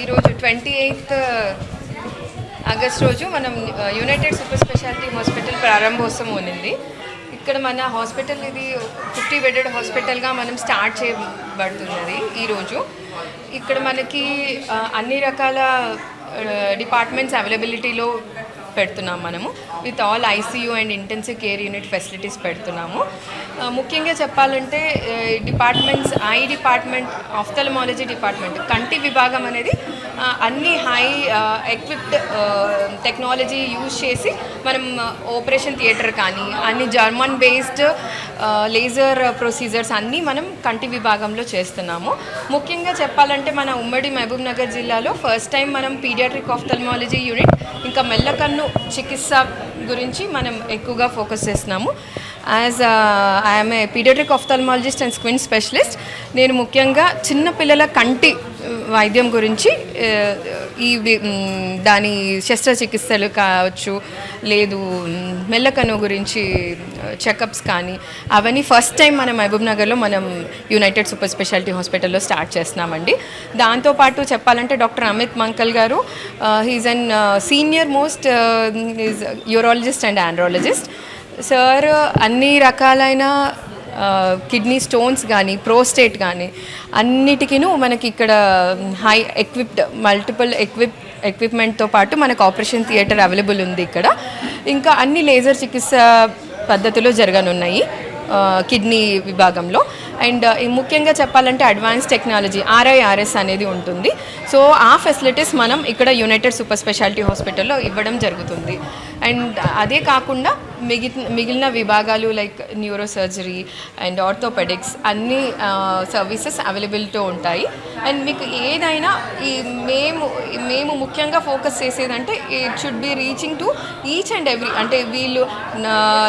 ఈరోజు twenty eighth uh, August రోజు మనం uh, United super speciality hospital ప్రారంభోత్సవం ఉన్నింది. ఇక్కడ మన హాస్పిటల్ ఇది ఫిఫ్టీ బెడెడ్ హాస్పిటల్గా మనం స్టార్ట్ చేయబడుతున్నది ఈరోజు. ఇక్కడ మనకి uh, అన్ని రకాల డిపార్ట్మెంట్స్ అవైలబిలిటీలో పెడుతున్నాం మనము. With all ICU and intensive care unit facilities పెడుతున్నాము. ముఖ్యంగా చెప్పాలంటే departments eye department ophthalmology department కంటి విభాగం అనేది అన్ని హై ఎక్విప్డ్ టెక్నాలజీ యూజ్ చేసి మనం ఆపరేషన్ థియేటర్ కానీ అన్ని జర్మన్ బేస్డ్ లేజర్ ప్రొసీజర్స్ అన్నీ మనం కంటి విభాగంలో చేస్తున్నాము. ముఖ్యంగా చెప్పాలంటే మన ఉమ్మడి మహబూబ్ నగర్ జిల్లాలో ఫస్ట్ టైం మనం పీడియాట్రిక్ ఆఫ్థల్మాలజీ యూనిట్ ఇంకా మెల్లకన్ను చికిత్స గురించి మనం ఎక్కువగా ఫోకస్ చేస్తున్నాము. As I'm a pediatric ophthalmologist and squint specialist నేను ముఖ్యంగా చిన్న పిల్లల కంటి వైద్యం గురించి ఈ దాని శస్త్రచికిత్సలు కావచ్చు లేదు మెల్లకను గురించి చెకప్స్ కానీ అవన్నీ ఫస్ట్ టైం మనం మహబూబ్ నగర్లో మనం యునైటెడ్ సూపర్ స్పెషాలిటీ హాస్పిటల్లో స్టార్ట్ చేస్తున్నామండి. దాంతోపాటు చెప్పాలంటే డాక్టర్ అమిత్ మంకల్ గారు he's an senior most is urologist and andrologist sir అన్ని రకాలైన కిడ్నీ స్టోన్స్ కానీ ప్రోస్టేట్ కానీ అన్నిటికీను మనకి ఇక్కడ హై ఎక్విప్డ్ మల్టిపుల్ ఎక్విప్ ఎక్విప్మెంట్తో పాటు మనకు ఆపరేషన్ థియేటర్ అవైలబుల్ ఉంది ఇక్కడ. ఇంకా అన్ని లేజర్ చికిత్స పద్ధతిలో జరగనున్నాయి కిడ్నీ విభాగంలో. అండ్ ఈ ముఖ్యంగా చెప్పాలంటే అడ్వాన్స్ టెక్నాలజీ ఆర్ఐఆర్ఎస్ అనేది ఉంటుంది. సో ఆ ఫెసిలిటీస్ మనం ఇక్కడ యునైటెడ్ సూపర్ స్పెషాలిటీ హాస్పిటల్లో ఇవ్వడం జరుగుతుంది. అండ్ అదే కాకుండా మిగిలిన మిగిలిన విభాగాలు like neuro surgery and orthopedics అన్ని సర్వీసెస్ అవైలబిలిటీ ఉంటాయి. అండ్ మీకు ఏదైనా ఈ మేము మేము ముఖ్యంగా focus చేసేదంటే it should be reaching to each and every అంటే వీళ్ళు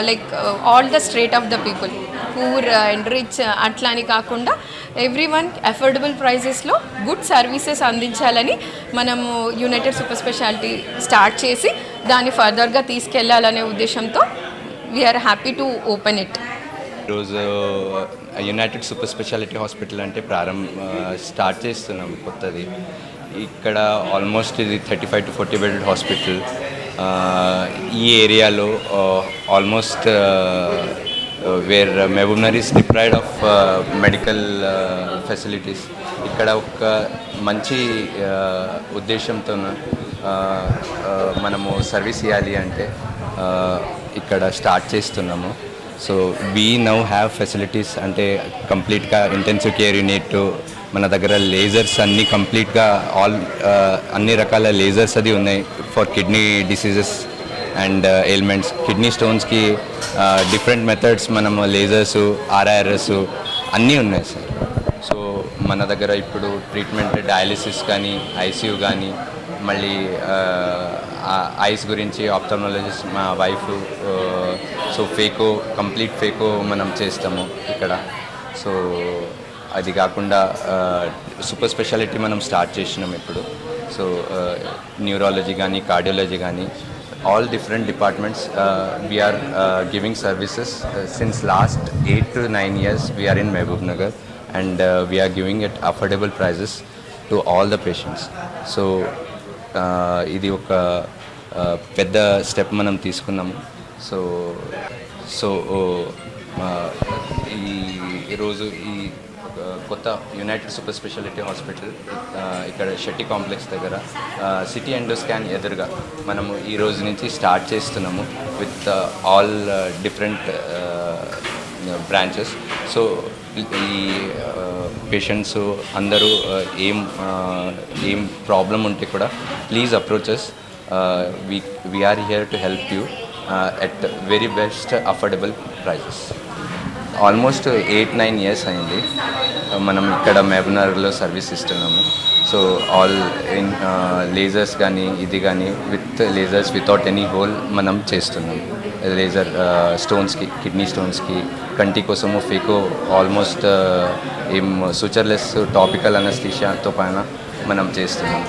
like all the straight of the people poor and rich అట్లా అని కాకుండా ఎవ్రీ వన్ అఫోర్డబుల్ ప్రైజెస్లో గుడ్ సర్వీసెస్ అందించాలని మనము యునైటెడ్ సూపర్ స్పెషాలిటీ స్టార్ట్ చేసి దాన్ని ఫర్దర్గా తీసుకెళ్ళాలనే ఉద్దేశంతో we are happy to open it ఈరోజు యునైటెడ్ సూపర్ స్పెషాలిటీ హాస్పిటల్ అంటే ప్రారంభ స్టార్ట్ చేస్తున్నాం కొత్తది. ఇక్కడ ఆల్మోస్ట్ ఇది thirty five to forty bedded hospital. ఈ ఏరియాలో almost where Mahabubnagar is deprived of medical facilities. ఇక్కడ ఒక మంచి ఉద్దేశంతో మనము సర్వీస్ ఇవ్వాలి అంటే ఇక్కడ స్టార్ట్ చేస్తున్నాము. So we now have facilities అంటే కంప్లీట్గా ఇంటెన్సివ్ కేర్ యూనిట్ మన దగ్గర లేజర్స్ అన్నీ కంప్లీట్గా ఆల్ అన్ని రకాల లేజర్స్ అది ఉన్నాయి for kidney diseases and ailments kidney స్టోన్స్కి different methods మనము లేజర్స్ ఆర్ఆర్ఎస్ అన్నీ ఉన్నాయి సార్ సో మన దగ్గర ఇప్పుడు ట్రీట్మెంట్ డయాలిసిస్ కానీ ఐసీయూ కానీ మళ్ళీ ఐస్ గురించి ఆప్టర్నాలజిస్ట్ మా wife so phaco complete phaco మనం చేస్తాము ఇక్కడ. సో అది కాకుండా సూపర్ స్పెషాలిటీ మనం స్టార్ట్ చేసినాం ఇప్పుడు. సో న్యూరాలజీ కానీ కార్డియాలజీ కానీ all different departments we are giving services since last eight to nine years we are in Mahabubnagar and we are giving it affordable prices to all the patients so ఇది ఒక పెద్ద step మనం తీసుకున్నాము. So so ఈ ఈరోజు ఈ ఒక కొత్త యునైటెడ్ సూపర్ స్పెషాలిటీ హాస్పిటల్ ఇక్కడ షెట్టి కాంప్లెక్స్ దగ్గర సిటీ ఎండో స్కాన్ ఎదురుగా మనము ఈ రోజు నుంచి స్టార్ట్ చేస్తున్నాము with all different branches. So ఈ పేషెంట్స్ అందరూ uh, ఏం uh, ఏం ప్రాబ్లం ఉంటే కూడా please approaches we we are here to help you at very best affordable prices almost eight nine years అయింది. Uh, మనం ఇక్కడ మెబనర్లో సర్వీస్ ఇస్తున్నాము. సో ఆల్ ఇన్ లేజర్స్ కానీ ఇది కానీ with lasers without any hole మనం చేస్తున్నాం లేజర్ స్టోన్స్కి కిడ్నీ స్టోన్స్కి కంటి కోసము ఫేకో ఆల్మోస్ట్ ఏం సూచర్లెస్ టాపికల్ అనస్థీషియాతో పైన మనం చేస్తున్నాం.